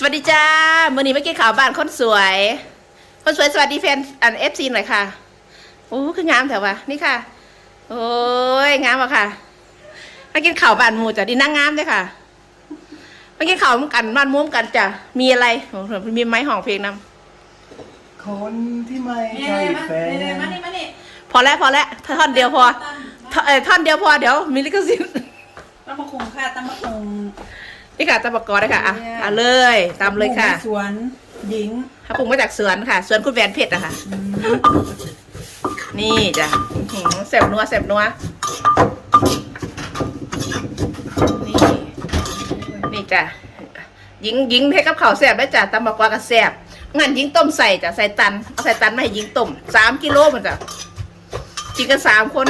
สวัสดีจ้ามื่อนี้เมื่อกี้ข่าวบ้านคนสวย คนสวยสวัสดีแฟนอันเอฟซีหน่อยค่ะโอ้คืองามแถววะนี่ค่ะ โอ้ยงามอะค่ะมากินข่าวบ้านหมูจ้ะดีนั่งงามเลยค่ะมากินข่าวกันบ้านมุ้มกันจ้ะมีอะไรโอ้โหมีไม้ห้องเพลงนำคนที่ไม่นี่ใช่มาแฟนนี่มานี่มานี่พอแล้วพอแล้วท่อนเดียวพอท่อนเอ่อท่อนเดียวพอเดี๋ยวมีลิขสิทธิ์ตำมะคุงค่ะตำมะคุง นี่ค่ะตะปกรได้ค่ะอะเนี่ยอะเลยตามเลยค่ะสวนหญิงถ้าปรุงมาจากสวนค่ะ สวนคุณแหวนเพชรอะค่ะนี่จ้ะอื้อหือแสบนัวแสบนัว นี่ นี่จ้ะยิงยิงให้กับเขาวแสบได้จ้ะตำบักกวากับแสบงั้นยิงต้มใส่จ้ะใส่ตันเอาใส่ตันมาให้ยิงต้มสามกิโลมันจ้ะกินกันสามคน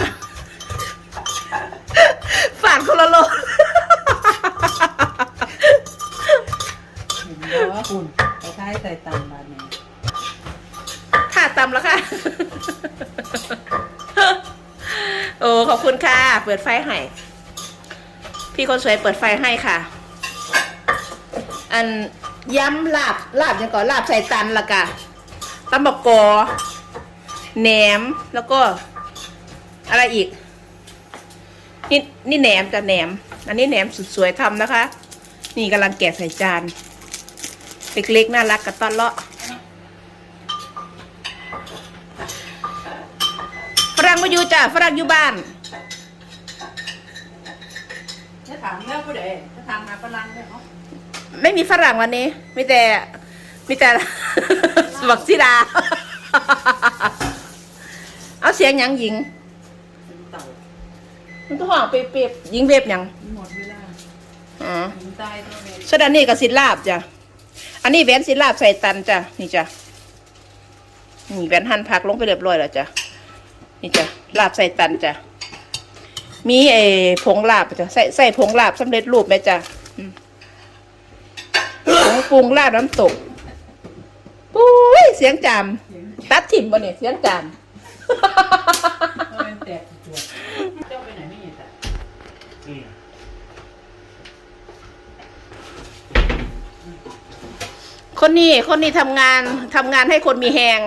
ฝานคนละโล ว่าคุณไปท้ายใส่ตำบานนี้ค่ะตำแล้วค่ะ โอ้ขอบคุณค่ะ เปิดไฟให้พี่คนสวยเปิดไฟให้ค่ะ อันย้ำลาบลาบยังก่อนลาบใส่ตันละกะตำบกกอแหนมแล้วก็ อะไรอีก นี่นี่แหนมจะแหนม อันนี้แหนมสุดสวยทำนะคะ นี่กำลังแกะใส่จาน เล็กๆน่ารักกระต้อนเลาะฝรั่งมาอยู่จ้ะฝรั่งอยู่บ้านจะถามเรื่องผู้ใดจะถามหาพลังด้วยเนาะไม่มีฝรั่งวันนี้มีแต่มีแต่บักซิดา เอาเสียงหยังหญิงเป็นเต่ามันก็ห้องเปียบๆหญิงเวฟหยังหมดเวลาอ๋อหญิงใต้ตัวเวรส่วนอันนี้ก็สิลาบจ้ะ อันนี้แหวนสิลาบใส่ตันจ้ะนี่จ้ะนี่แหวนหั่นผักลงไปเรียบร้อยแล้วจ้ะนี่จ้ะลาบใส่ตันจ้ะมีเออผงลาบจ้ะใส่ใส่ผงลาบสำเร็จรูปไหมจ้ะผงปรุงลาบน้ำตกปุ้ยเสียงจามตัดถิ่มบ่เนี่ยเสียงจาม เออเป็นแตกตัวเจ้าไปไหนไม่เห็นแต่ อืม คนนี้คนนี้ทำงานทำงานให้คนมีแหง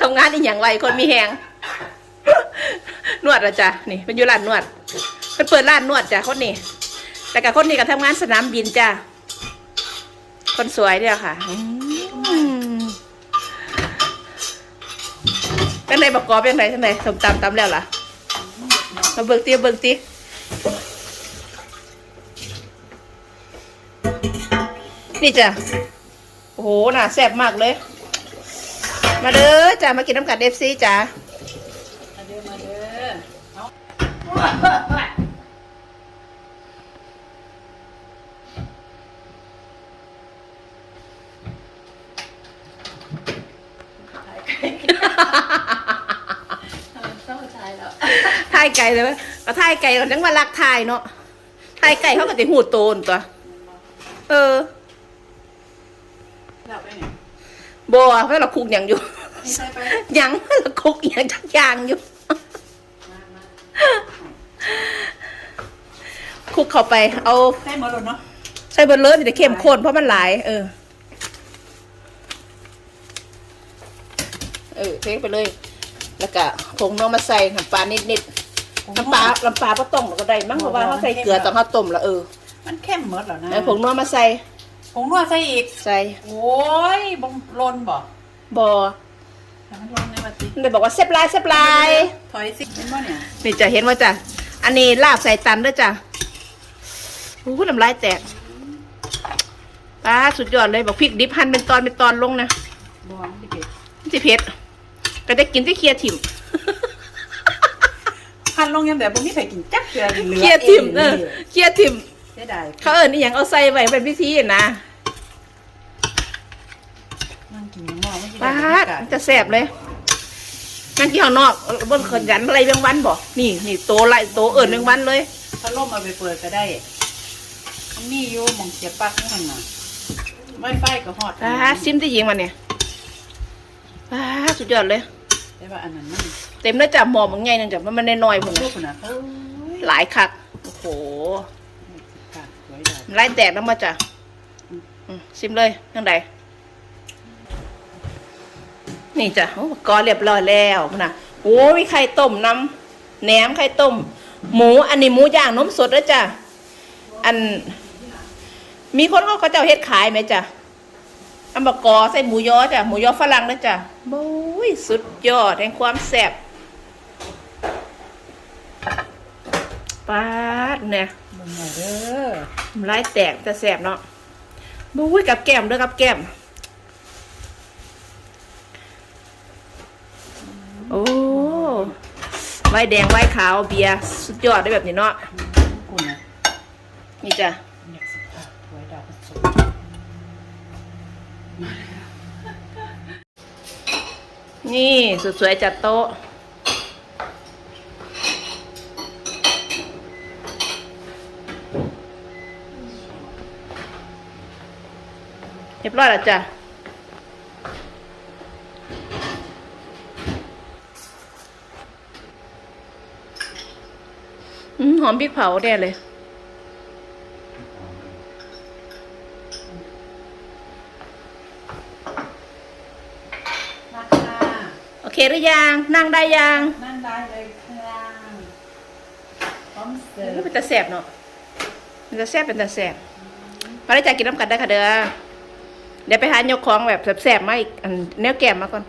ทำงานอีอย่างไรคนมีแหง นวดอะจ้ะนี่เป็นอยู่ร้านนวดเป็นเปิดร้านนวดจ้ะคนนี้ แต่กับคนนี้ก็ทำงานสนามบินจ้ะคนสวยเนี่ยค่ะอืมเป็นไรประกอบเป็นไรทั้งไหนสมตำตำแล้วล่ะมาเบิกตีเบิกตี นี่จ้ะโอ้โหน่าแซ่บมากเลย มาเด้อจ้ะมากินน้ำกัดเอฟซีจ้ะมาเด้อมาเด้อเอาทายไก่เลยไหมก็ทายไก่ก่อนจังว่ารักทายเนาะทายไก่เขาก็จะหูโตนตัว เออ เราไปไหน บัวเพราะเราคุกอย่างอยู่ไม่ใช่ไปยังเราคุกอย่างจักอย่างอยู่มามาคุกเข้าไป เอาใช่หมดแล้วเนาะใส่เบนเลยมันจะเข้มข้นเพราะมันหลาย เออ เออเทไปเลย แล้วก็ผงนัวมาใส่น้ำปลานิดนิดๆน้ำปลาน้ำปลาก็ต้มก็ได้มั้งเพราะว่าเขาใส่เกลือตอนเขาต้มแล้วเออ มันเข้มหมดแล้วนะแล้วผงนัวมาใส่ผ งนวดใส่อีก ใส่โอ้ยบงลนบ่บอแต่มันลนในบัดนี้มันเลยบอกว่าเซฟลายเซฟลายถอยสิเห็นบ่เนี่ยนี่จะเห็นว่าจ้ะอันนี้ลาบใส่ตันด้วยจ้ะอู้น้ำลายแตกป้าสุดยอดเลยบอกพริกดิบหั่นเป็นตอนเป็นตอนลงนะบวมที่เก็บมันจะเผ็ดก็ได้กินที่เคลียร์ถิ่มพันลงยังแต่บ่มีใครกินจักเทื่อเหลือเคลียร์ถิ่มเออเคลียร์ถิ่มเสียดายเขาเอิญนี่อย่างเอาใส่ไว้เป็นพิธีนะ นั่งกินหม้อไม่กินป้าดมันจะแสบเลยนั่งที่ข้างนอกบนขยันอะไรเบงวันบอกนี่นี่โตไรโตเอิญเบงวันเลยถ้าล่มเอาไปเปิดก็ได้มันมีอยู่หมองเสียบปลั๊กนี่หั่นน่ะไวไฟก็ฮอดป้าดซิมที่ยิงมันเนี่ยป้าดสุดยอดเลย แต่ว่าอันนั้นมันเต็มแล้วจ้ะหมอมันไงนึงจ้ะมันมันน้อยๆผมลูกน่ะเอ้ยหลายคักโอ้โหค่ะสวยดอก ไล่แตกน้ำมาจ้ะอืมชิมเลยทั้งใด นี่จ้ะโอ้กอเรียบร้อยแล้วนะโอ้มีไข่ต้มน้ำแหนมไข่ต้ม หมูอันนี้หมูย่างนมสดแล้วจ้ะอัน มีคนเขาเขาเจ้าเฮ็ดขายไหมจ้ะอันบะกอใส่หมูยอจ้ะหมูยอฝรั่งนะจ้ะโอ้ยสุดยอดแห่งความแซ่บปาดเนี่ยเบิ่งหน่อยเด้อไล่แตกแต่แสบเนาะบุ้ยกับแก้มเด้อกับแก้ม โอ้ ไวน์แดงไวน์ขาวเบียร์สุดยอดได้แบบนี้เนาะคุณนะนี่จ้ะอยากสิค่ะสวยดอกสดนี่สุดสวยจัดโต๊ะ เรียบร้อยแล้วจ้ะ อืม หอมพริกเผาแน่เลยราคาโอเคหรือยัง นั่งได้ยังนั่งได้เลยค่ะพร้อมเสิร์ฟมันจะแสบเนาะมันจะแสบเป็นแต่แสบมาได้จากกินน้ำกันได้ค่ะเด้อเดี๋ยวไปหายกของแบบแสบๆมาอีกอันแนวแก้มมาก่อน